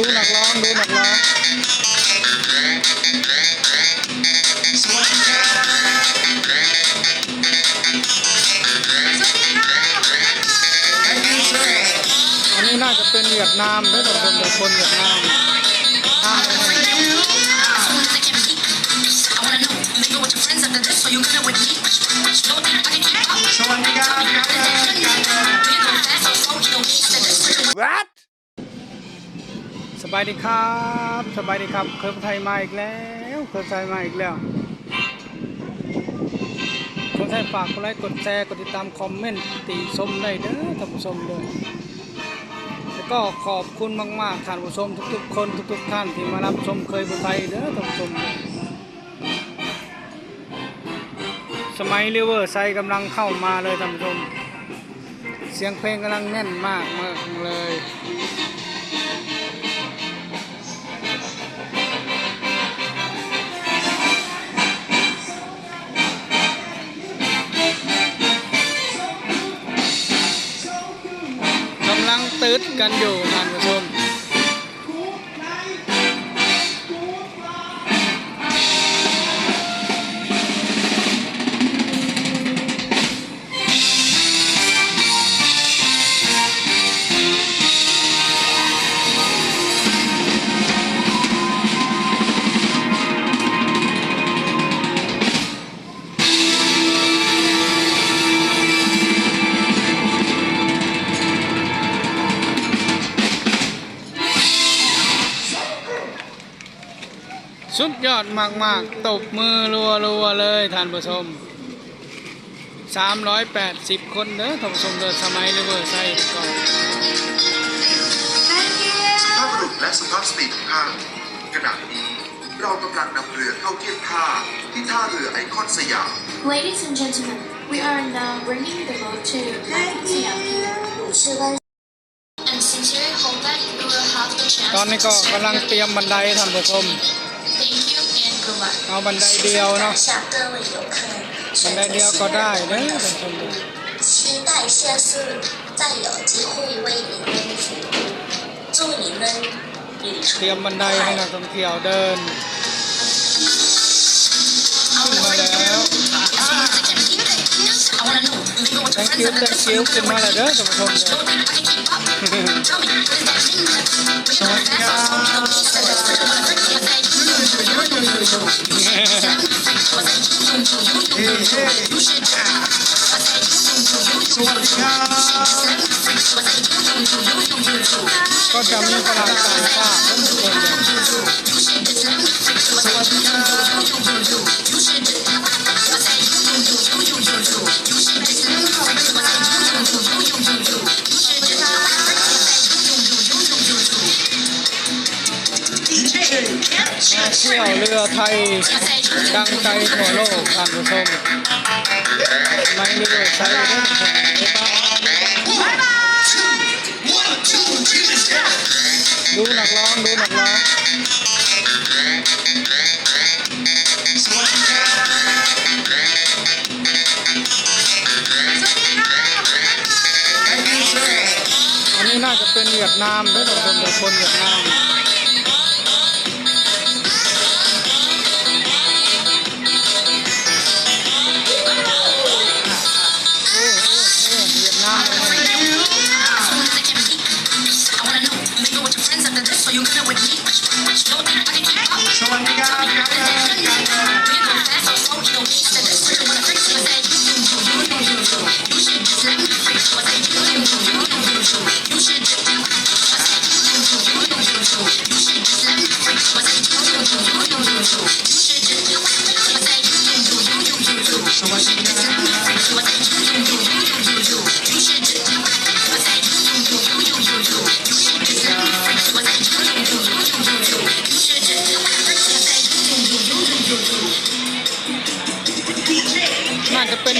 ดูนักร้องดูนักร้องอันนี้น่าจะเป็นเวียดนามด้วยแต่คนแต่คนเวียดนามายดีครับ สบายดีครับ เคยไทยมาอีกแล้ว เคยไทยมาอีกแล้วคนไทยฝากกดไลค์กดแชร์กดติดตามคอมเมนต์ติชมได้เด้อท่านผู้ชมเด้อแล้วก็ขอบคุณมากๆท่านผู้ชมทุกๆ คนทุก ๆ ท่านที่มารับชมเคยคนไทยเด้อท่านผู้ชมเด้อสมัยริเวอร์ไซกำลังเข้ามาเลยท่านผู้ชม เสียงเพลงกำลังแน่นมากมากเลย ลังตืดกันอยู่ท่านผู้ชม สุดยอดมาก ๆ ตบมือรัวๆเลยท่านผู้ชม 380 คนเด้อท่านผู้ชมเด้อสมัยริเวอร์ไซด์ก่อนสุภาพบุรุษและสุภาพสตรีทุกท่านขณะนี้เรากำลังนำเรือเข้าเทียบท่าที่ท่าเรือไอคอนสยาม Ladies and gentlemen, we are now bringing the boat to Siam. And sincerely hope that you will have the chance ตอนนี้ก็กำลังเตรียมบันไดท่านผู้ชม Thank you and good luck. เอาบันไดเดียวเนาะ 向各位游客 บันไดเดียวก็ได้เด้อท่านผู้ชมเด้อ 期待下次再有机会为您奔赴，祝你们旅 เตรียม 途 บันไดให้นักท่องเที่ยวเดินขึ้นมาแล้ว thank you thank you ขึ้นมาแล้วเด้อท่านผู้ชมเด้อ สวัสดีครับเฮ้เฮ้สวัสดีครับก็จะมีฝรั่งต่างชาติท่านผู้ชมเด้อส มาเที่ยวเรือไทยดังไกลทั่วโลกท่านผู้ชมไม่เรือไทยเด้อท่านผู้ายบายดูนักร้องดูนักร้องอันนี้น่าจะเป็นเวียดนามด้วยท่านผู้ชมแต่คนเวียดนาม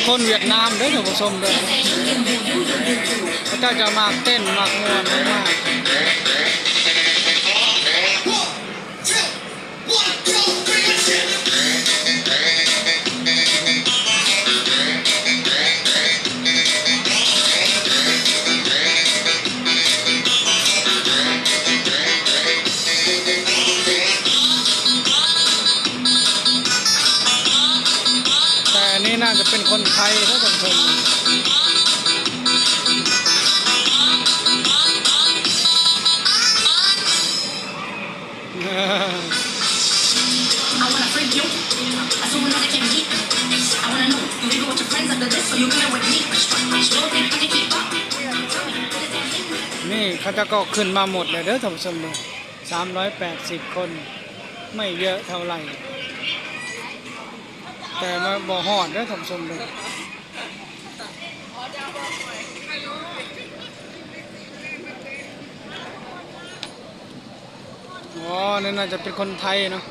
คนเวียดนามด้วยท่านผู้ชมด้วยเขาจะมากเต้นมากงวนมาก น่าจะเป็นคนไทยถ้าท่านผู้ชม I wanna freak you. Assuming that I can keep. I wanna know, you leave it with your friends under this, or you coming with me? Don't think I can keep up. นี่เขาจะก็ขึ้นมาหมดเลยเด้อท่านผู้ชมเลยสามร้อยแปดสิบคน ไม่เยอะเท่าไหร่ แต่มาบ่หอดได้อท่านผู้ชมเลยอ๋อนี่น่าจะเป็นคนไทยเนาะ